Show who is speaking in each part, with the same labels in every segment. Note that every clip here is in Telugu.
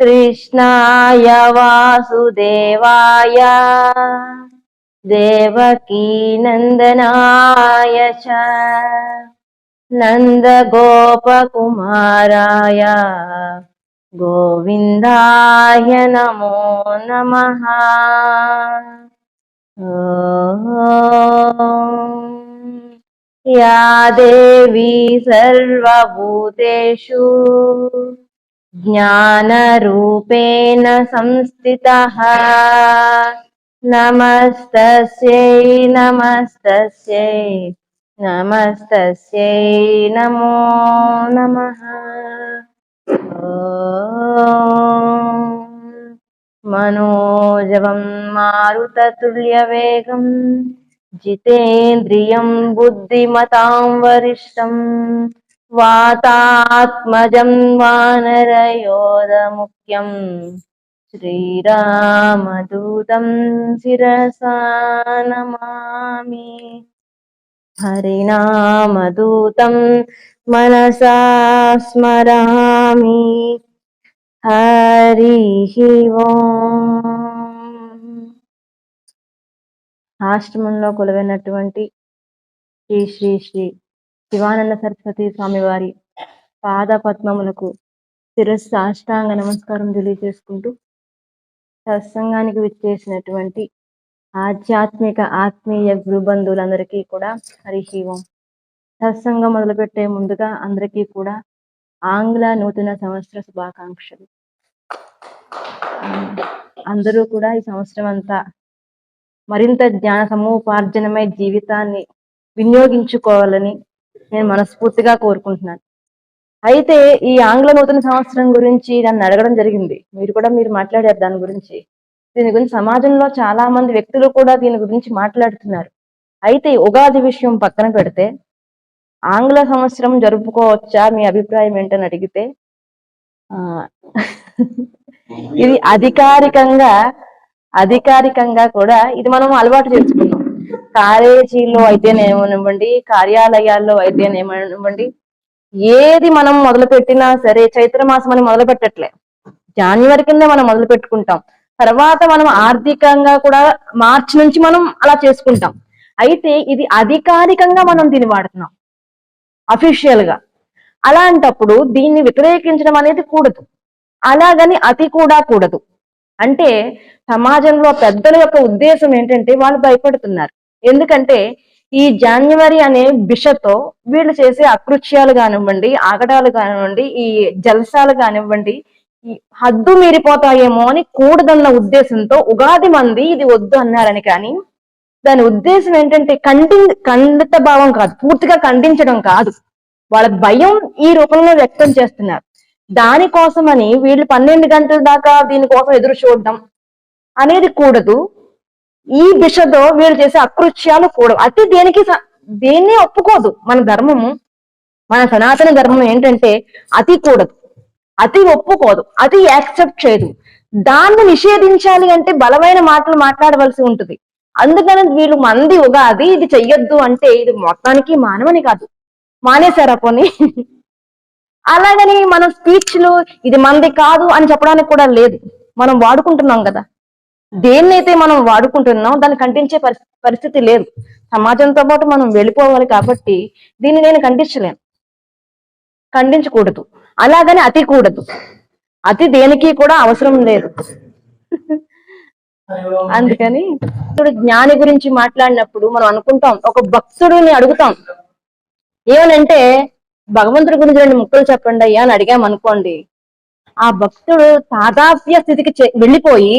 Speaker 1: कृष्णाय वासुदेवाय देवकीनन्दनाय च नन्दगोपकुमाराय गोविन्दाय नमो नमः ॐ या देवी सर्वभूतेषु ज्ञानरूपेण संस्थितः नमस्तस्यै नमस्तस्यै नमस्तस्यै नमो नमः ॐ मनोजवं मारुततुल्यवेगम् जितेन्द्रियं बुद्धिमतां वरिष्ठम् వాతాత్మజం వానరయోధముఖ్యం. శ్రీరామదూతం శిరసానమామి. హరినామదూతం మనసా స్మరామి. హరి ఆశ్రమంలో కొలవైనటువంటి శ్రీ శ్రీ శ్రీ శివానంద సరస్వతి స్వామి వారి పాద పద్మములకు శిరస్సు సాష్టాంగ నమస్కారం తెలియజేసుకుంటూ సత్సంగానికి విచ్చేసినటువంటి ఆధ్యాత్మిక ఆత్మీయ గురుబంధువులందరికీ కూడా హరి సత్సంగం మొదలుపెట్టే ముందుగా అందరికీ కూడా ఆంగ్ల నూతన సంవత్సర శుభాకాంక్షలు. అందరూ కూడా ఈ సంవత్సరం అంతా మరింత జ్ఞాన సమూపార్జనమై జీవితాన్ని వినియోగించుకోవాలని నేను మనస్ఫూర్తిగా కోరుకుంటున్నాను. అయితే ఈ ఆంగ్ల నూతన సంవత్సరం గురించి నన్ను అడగడం జరిగింది. మీరు కూడా మీరు మాట్లాడారు దాని గురించి. దీని గురించి సమాజంలో చాలా మంది వ్యక్తులు కూడా దీని గురించి మాట్లాడుతున్నారు. అయితే ఉగాది విషయం పక్కన పెడితే ఆంగ్ల సంవత్సరం జరుపుకోవచ్చా మీ అభిప్రాయం ఏంటని అడిగితే ఆ ఇది అధికారికంగా అధికారికంగా కూడా ఇది మనం అలవాటు చేసుకున్నాం కాలేజీలో అయితేనేమనివ్వండి కార్యాలయాల్లో అయితేనేమనివ్వండి ఏది మనం మొదలు పెట్టినా సరే చైత్ర మాసం అని మొదలు పెట్టట్లే. జాన్యువరి కింద మనం మొదలు పెట్టుకుంటాం. తర్వాత మనం ఆర్థికంగా కూడా మార్చి నుంచి మనం అలా చేసుకుంటాం. అయితే ఇది అధికారికంగా మనం దీన్ని వాడుతున్నాం. అఫీషియల్గా. అలాంటప్పుడు దీన్ని వ్యతిరేకించడం అనేది కూడదు. అలాగని అతి కూడా కూడదు. అంటే సమాజంలో పెద్దల యొక్క ఉద్దేశం ఏంటంటే వాళ్ళు భయపడుతున్నారు. ఎందుకంటే ఈ జాన్యువరి అనే బిషతో వీళ్ళు చేసే అకృత్యాలు కానివ్వండి ఆగడాలు కానివ్వండి ఈ జలసాలు కానివ్వండి హద్దు మీరిపోతాయేమో అని కూడదన్న ఉద్దేశంతో ఉగాది మంది ఇది వద్దు అన్నారని కానీ దాని ఉద్దేశం ఏంటంటే ఖండి ఖండిత భావం కాదు పూర్తిగా ఖండించడం కాదు. వాళ్ళ భయం ఈ రూపంలో వ్యక్తం చేస్తున్నారు. దానికోసమని వీళ్ళు పన్నెండు గంటల దాకా దీనికోసం ఎదురు చూడడం అనేది కూడదు. ఈ దిశతో వీళ్ళు చేసే అకృత్యాలు కూడవు అతి దేనికి దేన్ని ఒప్పుకోదు మన ధర్మము. మన సనాతన ధర్మం ఏంటంటే అతి కూడదు. అతి ఒప్పుకోదు. అతి యాక్సెప్ట్ చేయదు. దాన్ని నిషేధించాలి అంటే బలమైన మాటలు మాట్లాడవలసి ఉంటుంది. అందుకని వీళ్ళు మంది ఉగాది ఇది చెయ్యొద్దు అంటే ఇది మొత్తానికి మానవని కాదు. మానేశారా పోనీ? అలాగని మనం స్పీచ్లు ఇది మంది కాదు అని చెప్పడానికి కూడా లేదు. మనం వాడుకుంటున్నాం కదా. దేన్నైతే మనం వాడుకుంటున్నాం దాన్ని ఖండించే పరిస్థితి పరిస్థితి లేదు. సమాజంతో పాటు మనం వెళ్ళిపోవాలి కాబట్టి దీన్ని నేను ఖండించలేను. ఖండించకూడదు. అలాగని అతి కూడదు అతి దేనికి కూడా అవసరం లేదు. అందుకని ఇప్పుడు జ్ఞాని గురించి మాట్లాడినప్పుడు మనం అనుకుంటాం ఒక భక్తుడిని అడుగుతాం. ఏమనంటే భగవంతుడి గురించి రెండు ముక్కలు చెప్పండి అయ్యా అని అడిగాం అనుకోండి ఆ భక్తుడు తాదాప్య స్థితికి వెళ్ళిపోయి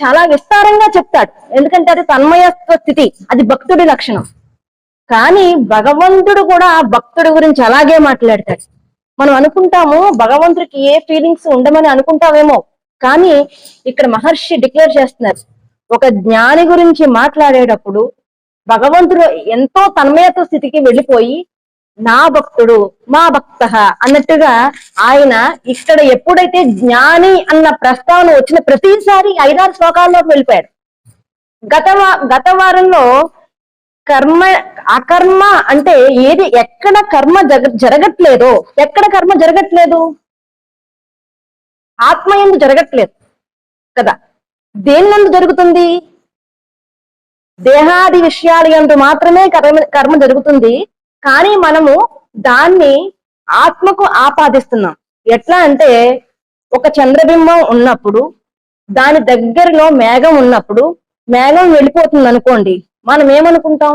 Speaker 1: చాలా విస్తారంగా చెప్తాడు. ఎందుకంటే అది తన్మయత్వ స్థితి అది భక్తుడి లక్షణం. కానీ భగవంతుడు కూడా ఆ భక్తుడి గురించి అలాగే మాట్లాడతాడు. మనం అనుకుంటాము భగవంతుడికి ఏ ఫీలింగ్స్ ఉండమని అనుకుంటామేమో కానీ ఇక్కడ మహర్షి డిక్లేర్ చేస్తున్నారు. ఒక జ్ఞాని గురించి మాట్లాడేటప్పుడు భగవంతుడు ఎంతో తన్మయత్వ స్థితికి వెళ్ళిపోయి నా భక్తుడు మా భక్త అన్నట్టుగా ఆయన ఇక్కడ ఎప్పుడైతే జ్ఞాని అన్న ప్రస్తావన వచ్చిన ప్రతిసారి ఐదారు శ్లోకాల్లోకి వెళ్ళిపోయాడు. గత గత వారంలో కర్మ అకర్మ అంటే ఏది ఎక్కడ కర్మ జగ జరగట్లేదో ఎక్కడ కర్మ జరగట్లేదు? ఆత్మ ఎందు జరగట్లేదు కదా. దేని నందు జరుగుతుంది? దేహాది విషయాల ఎందు మాత్రమే కర్మ కర్మ జరుగుతుంది. కానీ మనము దాన్ని ఆత్మకు ఆపాదిస్తున్నాం. ఎట్లా అంటే ఒక చంద్రబింబం ఉన్నప్పుడు దాని దగ్గరలో మేఘం ఉన్నప్పుడు మేఘం వెళ్ళిపోతుంది అనుకోండి మనం ఏమనుకుంటాం?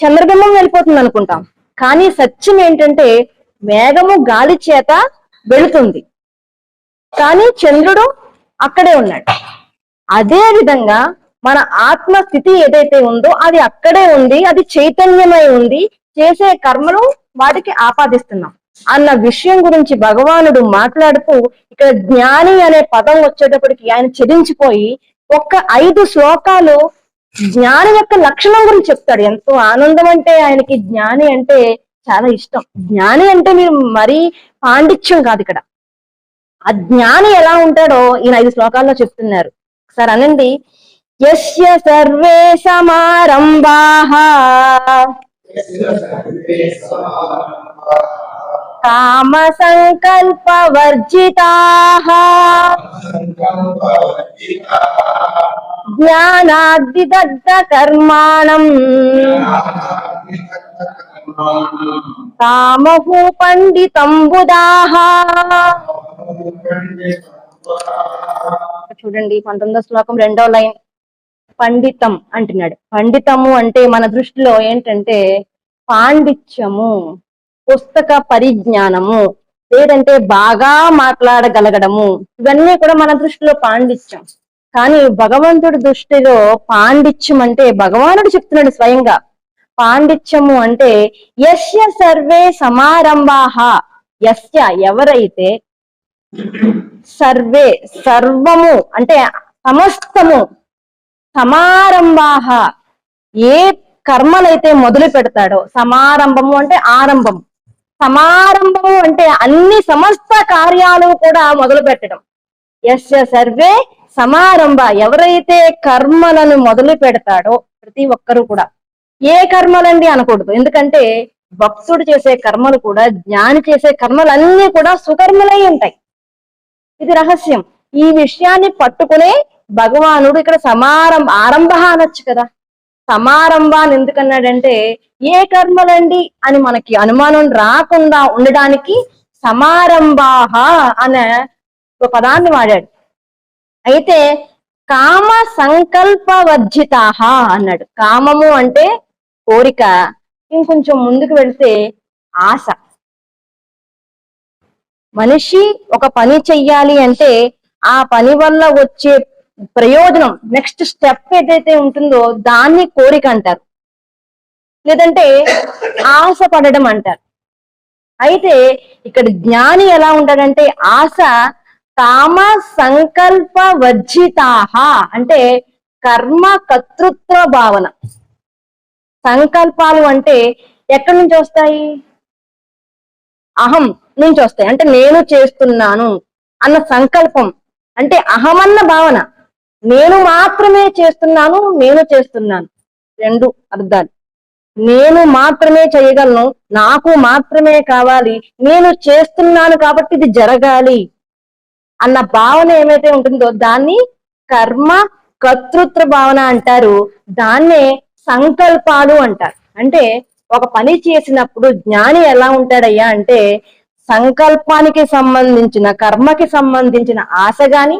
Speaker 1: చంద్రబింబం వెళ్ళిపోతుంది అనుకుంటాం కానీ సత్యం ఏంటంటే మేఘము గాలి చేత వెళుతుంది. కానీ చంద్రుడు అక్కడే ఉన్నాడు. అదే విధంగా మన ఆత్మ స్థితి ఏదైతే ఉందో అది అక్కడే ఉంది అది చైతన్యమై ఉంది చేసే కర్మలు వాటికి ఆపాదిస్తున్నాం. అన్న విషయం గురించి భగవానుడు మాట్లాడుతూ ఇక్కడ జ్ఞాని అనే పదం వచ్చేటప్పటికి ఆయన చెదించిపోయి ఒక్క ఐదు శ్లోకాలు జ్ఞాని యొక్క లక్షణం గురించి చెప్తాడు. ఎంతో ఆనందం అంటే ఆయనకి జ్ఞాని అంటే చాలా ఇష్టం. జ్ఞాని అంటే మీరు మరీ పాండిత్యం కాదు ఇక్కడ. ఆ జ్ఞాని ఎలా ఉంటాడో ఈయన ఐదు శ్లోకాల్లో చెప్తున్నారు. సార్ అనండి. యస్య సర్వే సమారంభా. కామ సంకల్ప వర్జితాః జ్ఞానాగ్నిదగ్ధ కర్మాణం కామహు పండితం బుధాః చూడండి పంతొమ్మిదో శ్లోకం రెండో లైన్. పండితం అంటున్నాడు. పండితము అంటే మన దృష్టిలో ఏంటంటే పాండిత్యము పుస్తక పరిజ్ఞానము లేదంటే బాగా మాట్లాడగలగడము ఇవన్నీ కూడా మన దృష్టిలో పాండిత్యం. కానీ భగవంతుడి దృష్టిలో పాండిత్యం అంటే భగవానుడు చెప్తున్నాడు స్వయంగా. పాండిత్యము అంటే యస్య సర్వే సమారంభాహ యస్య ఎవరైతే సర్వే సర్వము అంటే సమస్తము సమారంభాహ. ఏ కర్మలైతే మొదలు పెడతాడో సమారంభము అంటే ఆరంభం సమారంభము అంటే అన్ని సమస్త కార్యాలు కూడా మొదలు పెట్టడం. యస్య సర్వే సమారంభ. ఎవరైతే కర్మలను మొదలు పెడతాడో ప్రతి ఒక్కరూ కూడా. ఏ కర్మలండి అనకూడదు. ఎందుకంటే భక్తుడు చేసే కర్మలు కూడా జ్ఞాని చేసే కర్మలన్నీ కూడా సుకర్మలై ఉంటాయి. ఇది రహస్యం. ఈ విషయాన్ని పట్టుకునే భగవానుడు ఇక్కడ సమారంభ ఆరంభ అనొచ్చు కదా. సమారంభాన్ని ఎందుకన్నాడంటే ఏ కర్మలండి అని మనకి అనుమానం రాకుండా ఉండడానికి సమారంభాహ అనే ఒక పదాన్ని వాడాడు. అయితే కామ సంకల్ప వర్జితాహ అన్నాడు. కామము అంటే కోరిక ఇంకొంచెం ముందుకు వెళ్తే ఆశ. మనిషి ఒక పని చెయ్యాలి అంటే ఆ పని వల్ల వచ్చే ప్రయోజనం నెక్స్ట్ స్టెప్ ఏదైతే ఉంటుందో దాన్ని కోరిక అంటారు. లేదంటే ఆశ పడడం అంటారు. అయితే ఇక్కడ జ్ఞాని ఎలా ఉంటాడంటే ఆశ కామ సంకల్ప వర్జితాహ అంటే కర్మ కర్తృత్వ భావన. సంకల్పాలు అంటే ఎక్కడి నుంచి వస్తాయి? అహం నుంచి వస్తాయి. అంటే నేను చేస్తున్నాను అన్న సంకల్పం. అంటే అహమన్న భావన. నేను మాత్రమే చేస్తున్నాను నేను చేస్తున్నాను. రెండు అర్థాలు నేను మాత్రమే చేయగలను నాకు మాత్రమే కావాలి నేను చేస్తున్నాను కాబట్టి ఇది జరగాలి అన్న భావన ఏమైతే ఉంటుందో దాన్ని కర్మ కర్తృత్వ భావన అంటారు. దాన్నే సంకల్పాలు అంటారు. అంటే ఒక పని చేసినప్పుడు జ్ఞాని ఎలా ఉంటాడయ్యా అంటే సంకల్పానికి సంబంధించిన కర్మకి సంబంధించిన ఆశ గాని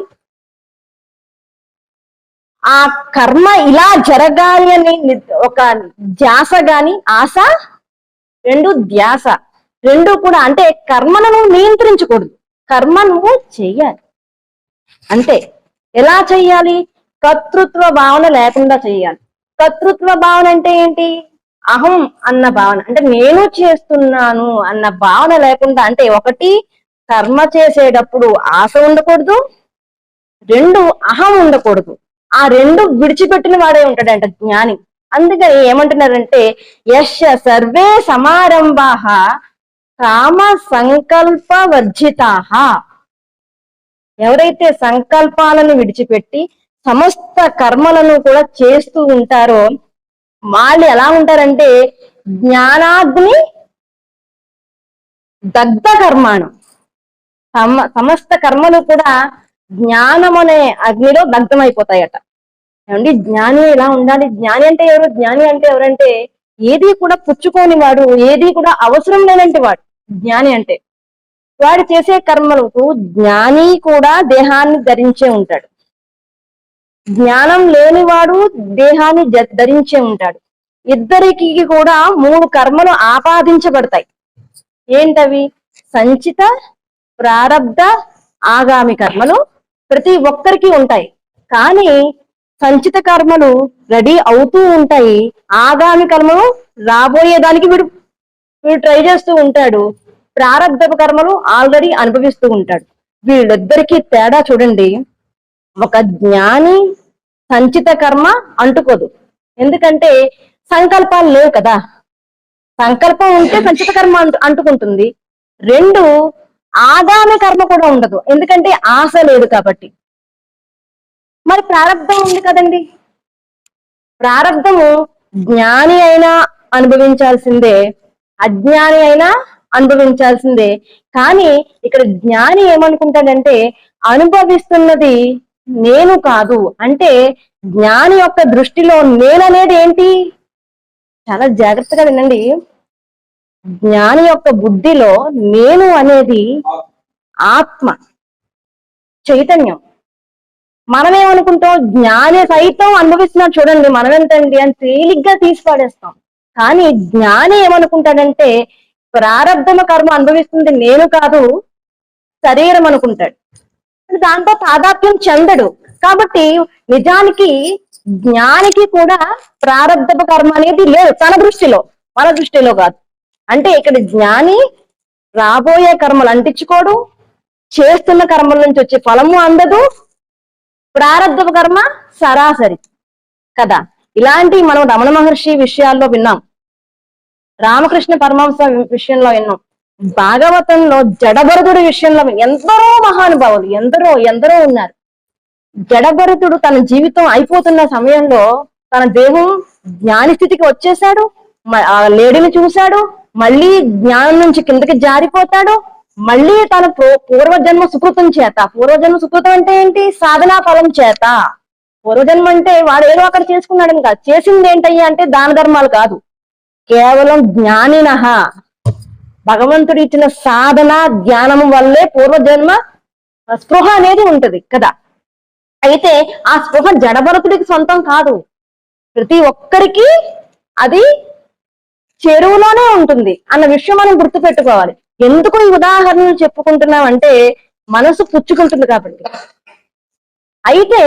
Speaker 1: ఆ కర్మ ఇలా జరగాలి అని ఒక ధ్యాస గాని ఆశ రెండు ధ్యాస. రెండు కూడా అంటే కర్మను నువ్వు నియంత్రించకూడదు. కర్మ నువ్వు చెయ్యాలి అంతే. ఎలా చెయ్యాలి కర్తృత్వ భావన లేకుండా చెయ్యాలి కర్తృత్వ భావన అంటే ఏంటి? అహం అన్న భావన. అంటే నేను చేస్తున్నాను అన్న భావన లేకుండా అంటే ఒకటి కర్మ చేసేటప్పుడు ఆశ ఉండకూడదు రెండు అహం ఉండకూడదు. ఆ రెండు విడిచిపెట్టిన వాడే ఉంటాడంట జ్ఞాని. అందుకని ఏమంటున్నారంటే యశ సర్వే సమారంభాహ కామ సంకల్ప వర్జితాహ ఎవరైతే సంకల్పాలను విడిచిపెట్టి సమస్త కర్మలను కూడా చేస్తూ ఉంటారో వాళ్ళు ఎలా ఉంటారంటే జ్ఞానాగ్ని దగ్ధ కర్మాణం సమ సమస్త కర్మలు కూడా జ్ఞానం అనే అగ్నిలో దగ్ధమైపోతాయట. ఏమండి? జ్ఞాని ఎలా ఉండాలి? జ్ఞాని అంటే ఎవరు? జ్ఞాని అంటే ఎవరంటే ఏది కూడా పుచ్చుకోని వాడు ఏది కూడా అవసరం లేనంటి వాడు జ్ఞాని అంటే. వాడు చేసే కర్మలకు జ్ఞాని కూడా దేహాన్ని ధరించే ఉంటాడు. జ్ఞానం లేనివాడు దేహాన్ని ధరించే ఉంటాడు. ఇద్దరికి కూడా మూడు కర్మలు ఆపాదించబడతాయి. ఏంటవి? సంచిత ప్రారబ్ధ ఆగామి కర్మలు ప్రతి ఒక్కరికి ఉంటాయి. కానీ సంచిత కర్మలు రెడీ అవుతూ ఉంటాయి. ఆగామి కర్మలు రాబోయే దానికి వీడు వీడు ట్రై చేస్తూ ఉంటాడు. ప్రారంభ కర్మలు ఆల్రెడీ అనుభవిస్తూ ఉంటాడు. వీళ్ళిద్దరికీ తేడా చూడండి. ఒక జ్ఞాని సంచిత కర్మ అంటుకోదు. ఎందుకంటే సంకల్పాలు లేవు కదా. సంకల్పం ఉంటే సంచిత కర్మ అంటుకుంటుంది. రెండు ఆగామి కర్మ కూడా ఉండదు. ఎందుకంటే ఆశ లేదు కాబట్టి. మరి ప్రారంధం ఉంది కదండి. ప్రారంధము జ్ఞాని అయినా అనుభవించాల్సిందే అజ్ఞాని అయినా అనుభవించాల్సిందే. కానీ ఇక్కడ జ్ఞాని ఏమనుకుంటాడంటే అనుభవిస్తున్నది నేను కాదు. అంటే జ్ఞాని యొక్క దృష్టిలో నేననేది ఏంటి? చాలా జాగ్రత్తగా వినండి. జ్ఞాని యొక్క బుద్ధిలో నేను అనేది ఆత్మ చైతన్యం. మనమేమనుకుంటాం? జ్ఞాని సైతం అనుభవిస్తున్నాడు చూడండి. మనం ఎంతండి అని తేలిగ్గా తీసి పడేస్తాం కానీ జ్ఞాని ఏమనుకుంటాడంటే ప్రారంభమ కర్మ అనుభవిస్తుంది నేను కాదు శరీరం అనుకుంటాడు. దాంతో తాదాత్మ్యం చెందడు. కాబట్టి నిజానికి జ్ఞానికి కూడా ప్రారంధపు కర్మ అనేది లేదు తన దృష్టిలో మన దృష్టిలో కాదు. అంటే ఇక్కడ జ్ఞాని రాబోయే కర్మలు అంటించుకోడు చేస్తున్న కర్మల నుంచి వచ్చే ఫలము అందదు ప్రారంధపు కర్మ సరాసరి. కదా? ఇలాంటి మనం రమణ మహర్షి విషయాల్లో విన్నాం. రామకృష్ణ పరమహంస విషయంలో విన్నాం. భాగవతంలో జడభరతుడి విషయంలో ఎందరో మహానుభావులు ఎందరో ఎందరో ఉన్నారు. జడభరతుడు తన జీవితం అయిపోతున్న సమయంలో తన దేహం జ్ఞాని స్థితికి వచ్చేసాడు మ- ఆ లేడీని చూశాడు మళ్ళీ జ్ఞానం నుంచి కిందకి జారిపోతాడు మళ్ళీ తన పూర్వజన్మ సుకృతం చేత. పూర్వజన్మ సుకృతం అంటే ఏంటి? సాధనా ఫలం చేత. పూర్వజన్మ అంటే వాడు ఏదో అక్కడ చేసుకున్నాడని కాదు. చేసింది ఏంటయ్యా అంటే దాన ధర్మాలు కాదు. కేవలం జ్ఞానినహ. భగవంతుడు ఇచ్చిన సాధన ధ్యానము వల్లే పూర్వజన్మ స్పృహ అనేది ఉంటది కదా. అయితే ఆ స్పృహ జడభరతుడికి సొంతం కాదు. ప్రతి ఒక్కరికి అది చెరువులోనే ఉంటుంది అన్న విషయం మనం గుర్తుపెట్టుకోవాలి. ఎందుకు ఈ ఉదాహరణలు చెప్పుకుంటున్నాం అంటే మనసు పుచ్చుకుంటుంది కాబట్టి. అయితే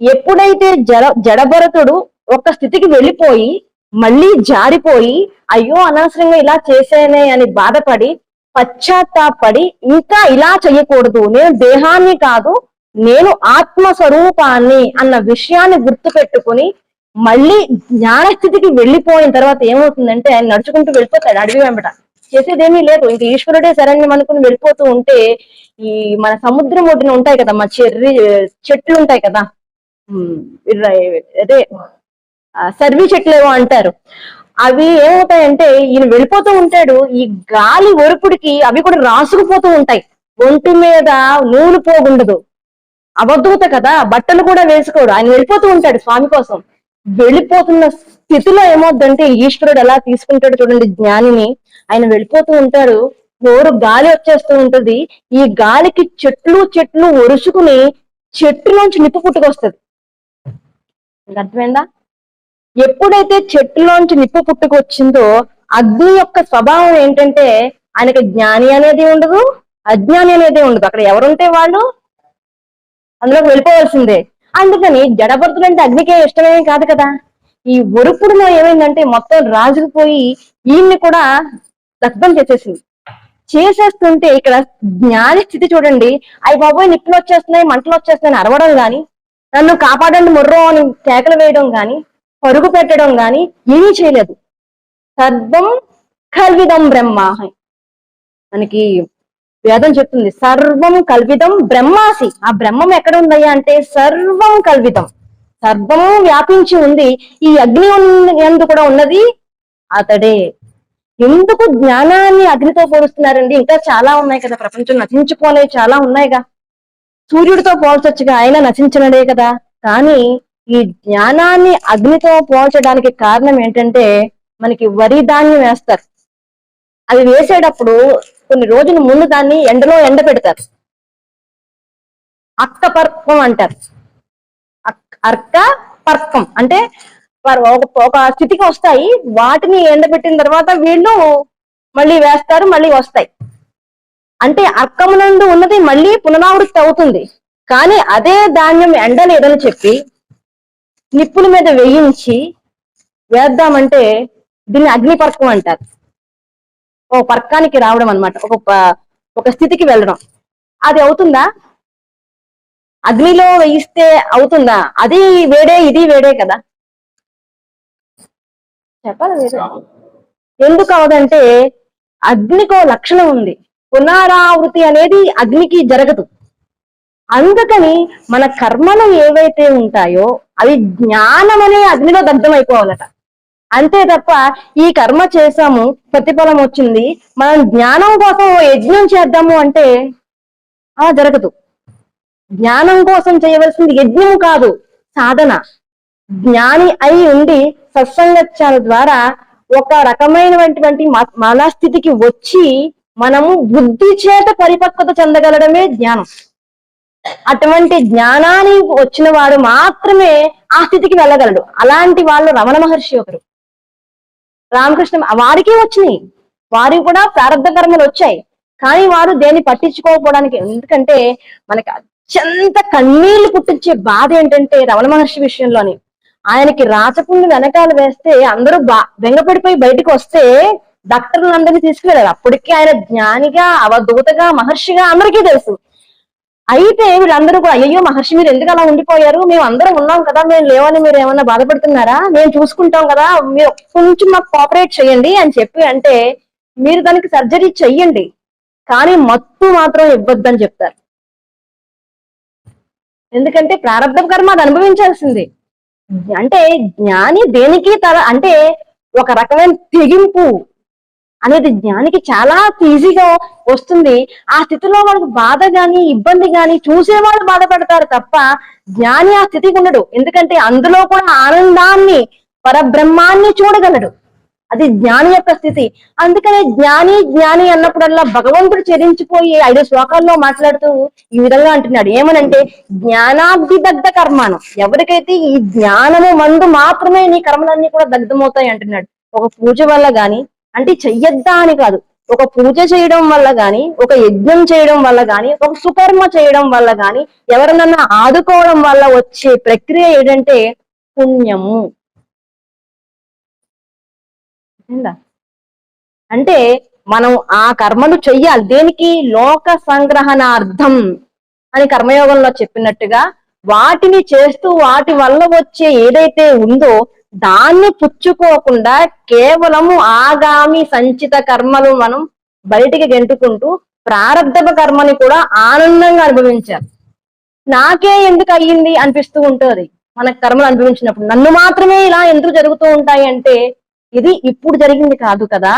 Speaker 1: ఎప్పుడైతే జడ జడభరతుడు ఒక స్థితికి వెళ్ళిపోయి మళ్ళీ జారిపోయి అయ్యో అనవసరంగా ఇలా చేసేనే అని బాధపడి పశ్చాత్తాపడి ఇంకా ఇలా చెయ్యకూడదు. నేను దేహాన్ని కాదు నేను ఆత్మ స్వరూపాన్ని అన్న విషయాన్ని గుర్తు పెట్టుకుని మళ్ళీ జ్ఞాన స్థితికి వెళ్ళిపోయిన తర్వాత ఏమవుతుందంటే ఆయన నడుచుకుంటూ వెళ్ళిపోతాడు అడవి వెంబట. చేసేదేమీ లేదు. ఇంక ఈశ్వరుడే శరణ్యం అనుకుని వెళ్ళిపోతూ ఉంటే ఈ మన సముద్రం ఒడ్డున ఉంటాయి కదా మా చెర్రి చెట్లు ఉంటాయి కదా. అదే సర్వీ చెట్లు అంటారు. అవి ఏమవుతాయంటే ఈయన వెళ్ళిపోతూ ఉంటాడు ఈ గాలి ఒరుపుడికి అవి కూడా రాసుకుపోతూ ఉంటాయి. ఒంటి మీద నూలు పోగుండదు. అవధూత కదా బట్టలు కూడా వేసుకోడు. ఆయన వెళ్ళిపోతూ ఉంటాడు స్వామి కోసం. వెళ్ళిపోతున్న స్థితిలో ఏమవుద్దంటే ఈశ్వరుడు ఎలా తీసుకుంటాడు చూడండి జ్ఞానిని. ఆయన వెళ్ళిపోతూ ఉంటాడు నోరు గాలి వచ్చేస్తూ ఉంటది. ఈ గాలికి చెట్లు చెట్లు ఒరుసుకుని చెట్టులోంచి నిప్పు పుట్టుకొస్తుంది. అర్థమైందా? ఎప్పుడైతే చెట్టులోంచి నిప్పు పుట్టుకొచ్చిందో అగ్ని యొక్క స్వభావం ఏంటంటే ఆయనకి జ్ఞాని అనేది ఉండదు అజ్ఞాని అనేది ఉండదు. అక్కడ ఎవరుంటే వాళ్ళు? అందులోకి వెళ్ళిపోవాల్సిందే. అందుకని జడభర్తులు అంటే అగ్నికే ఇష్టమేమి కాదు కదా. ఈ ఒరుపుడులో ఏమైందంటే మొత్తం రాజుకుపోయి ఈయన్ని కూడా దగ్ధం చేసేసింది. చేసేస్తుంటే ఇక్కడ జ్ఞాని స్థితి చూడండి. అవి బాబోయ్ నిప్పులు వచ్చేస్తున్నాయి మంటలు వచ్చేస్తున్నాయి అరవడం గాని నన్ను కాపాడండి ముర్రో అని కేకలు వేయడం గాని పరుగు పెట్టడం గాని ఏమీ చేయలేదు. సర్వం కల్విదం బ్రహ్మ మనకి వేదం చెప్తుంది సర్వం కల్విదం బ్రహ్మాసి. ఆ బ్రహ్మం ఎక్కడ ఉందయ్యా అంటే సర్వం కల్విదం. సర్వము వ్యాపించి ఉంది ఈ అగ్ని ఎందు యందు కూడా ఉన్నది అతడే. ఎందుకు జ్ఞానాన్ని అగ్నితో పోలుస్తున్నారండి? ఇంకా చాలా ఉన్నాయి కదా ప్రపంచం నశించుకోలేవి చాలా ఉన్నాయిగా. సూర్యుడితో పోల్చొచ్చుగా ఆయన నశించినడే కదా. కానీ ఈ జ్ఞానాన్ని అగ్నితో పోల్చడానికి కారణం ఏంటంటే మనకి వరి ధాన్యం వేస్తారు. అది వేసేటప్పుడు కొన్ని రోజుల ముందు దాన్ని ఎండలో ఎండ పెడతారు. అక్క పర్పం అంటారు. అక్- అర్క పర్పం అంటే ఒక స్థితికి వస్తాయి. వాటిని ఎండబెట్టిన తర్వాత వీళ్ళు మళ్ళీ వేస్తారు మళ్ళీ వస్తాయి. అంటే అక్కమునందు ఉన్నది మళ్ళీ పునరావృత్తి అవుతుంది. కానీ అదే ధాన్యం ఎండలేదని చెప్పి నిప్పుల మీద వేయించి వేద్దామంటే దీన్ని అగ్నిపర్కం అంటారు. ఓ పర్కానికి రావడం అన్నమాట. ఒక ఒక స్థితికి వెళ్ళడం. అది అవుతుందా? అగ్నిలో వేయిస్తే అవుతుందా? అది వేడే ఇది వేడే కదా. చెప్పాలి వేరే ఎందుకు అవదంటే అగ్నికో లక్షణం ఉంది. పునరావృతి అనేది అగ్నికి జరగదు. అందుకని మన కర్మలు ఏవైతే ఉంటాయో అవి జ్ఞానం అనే అగ్నిలో దగ్ధం అయిపోవాలట అంతే తప్ప ఈ కర్మ చేసాము ప్రతిఫలం వచ్చింది మనం జ్ఞానం కోసం యజ్ఞం చేద్దాము అంటే ఆ జరగదు. జ్ఞానం కోసం చేయవలసింది యజ్ఞం కాదు సాధన. జ్ఞాని అయి ఉండి సత్సంగత్యాల ద్వారా ఒక రకమైనటువంటి మ- మనస్థితికి వచ్చి మనము బుద్ధి చేత పరిపక్వత చెందగలడమే జ్ఞానం. అటువంటి జ్ఞానాన్ని వచ్చిన వాడు మాత్రమే ఆ స్థితికి వెళ్ళగలడు. అలాంటి వాళ్ళు రమణ మహర్షి ఒకరు. రామకృష్ణ వారికి వచ్చినాయి. వారికి కూడా ప్రారంభ కర్మలు వచ్చాయి. కానీ వారు దేన్ని పట్టించుకోకపోవడానికి ఎందుకంటే మనకి అత్యంత కన్నీళ్ళు పుట్టించే బాధ ఏంటంటే రమణ మహర్షి విషయంలోని. ఆయనకి రాచపుండు వెనకాల వేస్తే అందరూ బా బెంగపడిపోయి బయటకు వస్తే డాక్టర్లు అందరినీ తీసుకువెళ్ళారు. అప్పటికే ఆయన జ్ఞానిగా అవధూతగా మహర్షిగా అందరికీ తెలుసు. అయితే వీళ్ళందరూ కూడా అయ్యో మహర్షి మీరు ఎందుకు అలా ఉండిపోయారు? మేము అందరం ఉన్నాం కదా మేము లేవని మీరు ఏమన్నా బాధపడుతున్నారా? మేము చూసుకుంటాం కదా మీరు కొంచెం మాకు కోఆపరేట్ చేయండి అని చెప్పి అంటే మీరు దానికి సర్జరీ చెయ్యండి కానీ మత్తు మాత్రం ఇవ్వద్దని చెప్తారు. ఎందుకంటే ప్రారంభ కర్మ అది అనుభవించాల్సింది. అంటే జ్ఞాని దేనికి తల అంటే ఒక రకమైన తెగింపు అనేది జ్ఞానికి చాలా ఈజీగా వస్తుంది. ఆ స్థితిలో వాళ్ళకి బాధ గాని ఇబ్బంది గాని చూసేవాళ్ళు బాధపడతారు తప్ప జ్ఞాని ఆ స్థితికి ఉండడు. ఎందుకంటే అందులో కూడా ఆనందాన్ని పరబ్రహ్మాన్ని చూడగలడు. అది జ్ఞాని యొక్క స్థితి. అందుకనే జ్ఞాని జ్ఞాని అన్నప్పుడల్లా భగవంతుడు చెరించిపోయి ఐదు శ్లోకాల్లో మాట్లాడుతూ ఈ విధంగా అంటున్నాడు. ఏమనంటే జ్ఞానాభిదగ్ధ కర్మాను. ఎవరికైతే ఈ జ్ఞానము మందు మాత్రమే నీ కర్మలన్నీ కూడా దగ్ధమవుతాయి అంటున్నాడు. ఒక పూజ వల్ల గాని అంటే చెయ్యొద్దా అని కాదు. ఒక పూజ చేయడం వల్ల గాని ఒక యజ్ఞం చేయడం వల్ల గాని ఒక సుకర్మ చేయడం వల్ల గాని ఎవరినన్నా ఆదుకోవడం వల్ల వచ్చే ప్రక్రియ ఏంటంటే పుణ్యము. అంటే మనం ఆ కర్మను చెయ్యాలి. దేనికి? లోక సంగ్రహణార్థం అని కర్మయోగంలో చెప్పినట్టుగా వాటిని చేస్తూ వాటి వల్ల వచ్చే ఏదైతే ఉందో దాన్ని పుచ్చుకోకుండా కేవలము ఆగామి సంచిత కర్మలు మనం బయటికి గెంటుకుంటూ ప్రారంధప కర్మని కూడా ఆనందంగా అనుభవించాలి నాకే ఎందుకు అయ్యింది అనిపిస్తూ ఉంటుంది. మన కర్మలు అనుభవించినప్పుడు నన్ను మాత్రమే ఇలా ఎందుకు జరుగుతూ ఉంటాయి అంటే ఇది ఇప్పుడు జరిగింది కాదు కదా.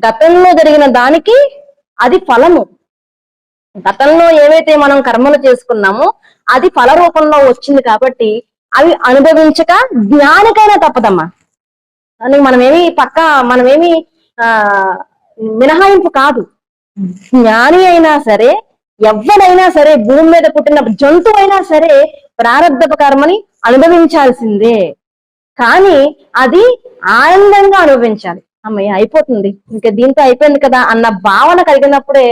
Speaker 1: గతంలో జరిగిన దానికి అది ఫలము. గతంలో ఏవైతే మనం కర్మలు చేసుకున్నామో అది ఫల రూపంలో వచ్చింది కాబట్టి అవి అనుభవించక జ్ఞానికైనా తప్పదమ్మా. అని మనమేమి పక్క మనమేమి ఆ మినహాయింపు కాదు. జ్ఞాని అయినా సరే ఎవరైనా సరే భూమి మీద పుట్టిన జంతువు అయినా సరే ప్రారంభ కర్మని అనుభవించాల్సిందే. కానీ అది ఆనందంగా అనుభవించాలి. అమ్మయ్య అయిపోతుంది. ఇంకా దీంతో అయిపోయింది కదా అన్న భావన కలిగినప్పుడే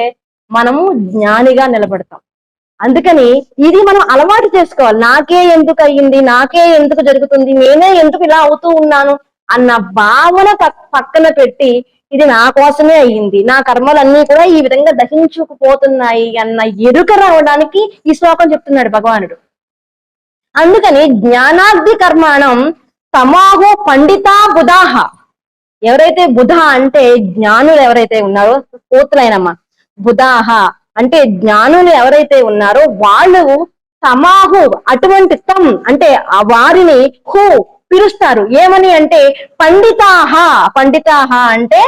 Speaker 1: మనము జ్ఞానిగా నిలబడతాం. అందుకని ఇది మనం అలవాటు చేసుకోవాలి. నాకే ఎందుకు అయ్యింది? నాకే ఎందుకు జరుగుతుంది? నేనే ఎందుకు ఇలా అవుతూ ఉన్నాను? అన్న భావన పక్కన పెట్టి ఇది నా కోసమే అయ్యింది. నా కర్మలన్నీ కూడా ఈ విధంగా దహించుకుపోతున్నాయి అన్న ఎరుక రావడానికి ఈ శ్లోకం చెప్తున్నాడు భగవానుడు. అందుకని జ్ఞానాగ్ని కర్మాణం తమాహో పండిత బుధాహ. ఎవరైతే బుధ అంటే జ్ఞానులు ఎవరైతే ఉన్నారో కోతులైనమ్మా బుధాహ అంటే జ్ఞానులు ఎవరైతే ఉన్నారో వాళ్ళు సమాహు అటువంటి తం అంటే ఆ వారిని హు పిలుస్తారు. ఏమని అంటే పండితాహ పండితాహ అంటే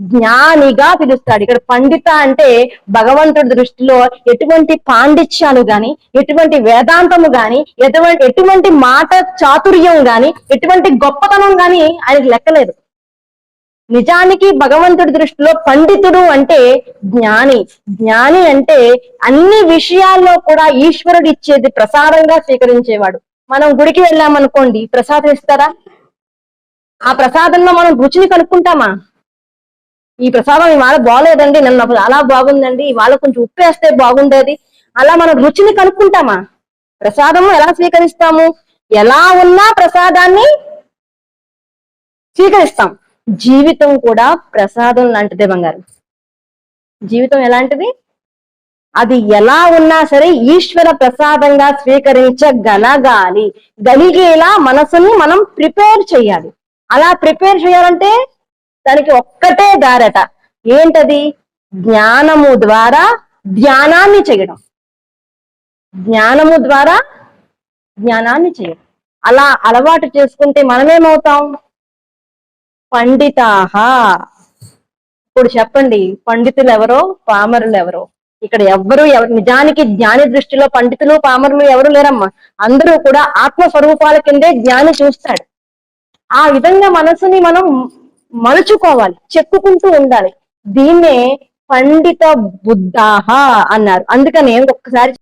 Speaker 1: జ్ఞానిగా పిలుస్తాడు ఇక్కడ పండిత అంటే భగవంతుడి దృష్టిలో ఎటువంటి పాండిత్యాలు గాని ఎటువంటి వేదాంతము గాని ఎటువంటి ఎటువంటి మాట చాతుర్యం గాని ఎటువంటి గొప్పతనం గాని ఆయనకు లెక్కలేదు. నిజానికి భగవంతుడి దృష్టిలో పండితుడు అంటే జ్ఞాని. జ్ఞాని అంటే అన్ని విషయాల్లో కూడా ఈశ్వరుడు ఇచ్చేది ప్రసాదంగా స్వీకరించేవాడు. మనం గుడికి వెళ్ళామనుకోండి ప్రసాదం ఇస్తారా? ఆ ప్రసాదంలో మనం రుచిని కనుక్కుంటామా? ఈ ప్రసాదం ఇవాళ బాగోలేదండి నన్ను చాలా బాగుందండి ఇవాళ కొంచెం ఉప్పు వేస్తే బాగుండేది. అలా మనం రుచిని కనుక్కుంటామా? ప్రసాదము ఎలా స్వీకరిస్తాము? ఎలా ఉన్నా ప్రసాదాన్ని స్వీకరిస్తాం. జీవితం కూడా ప్రసాదం లాంటిదే బంగారు. జీవితం ఎలాంటిది? అది ఎలా ఉన్నా సరే ఈశ్వర ప్రసాదంగా స్వీకరించగలగాలి గలిగేలా మనసుని మనం ప్రిపేర్ చేయాలి. అలా ప్రిపేర్ చేయాలంటే దానికి ఒక్కటే దారట ఏంటది? జ్ఞానము ద్వారా ధ్యానాన్ని చేయడం. జ్ఞానము ద్వారా జ్ఞానాన్ని చేయడం. అలా అలవాటు చేసుకుంటే మనమేమవుతాం? పండితాహ. ఇప్పుడు చెప్పండి పండితులు ఎవరో పామరులు ఎవరో ఇక్కడ ఎవ్వరు ఎవరు నిజానికి జ్ఞాని దృష్టిలో పండితులు పామరులు ఎవరు లేరమ్మా. అందరూ కూడా ఆత్మ స్వరూపాల కిందే జ్ఞాని చూస్తాడు. ఆ విధంగా మనసుని మనం మలుచుకోవాలి చెక్కుకుంటూ ఉండాలి. దీన్నే పండిత బుద్ధాహ అన్నారు. అందుకనే ఒక్కసారి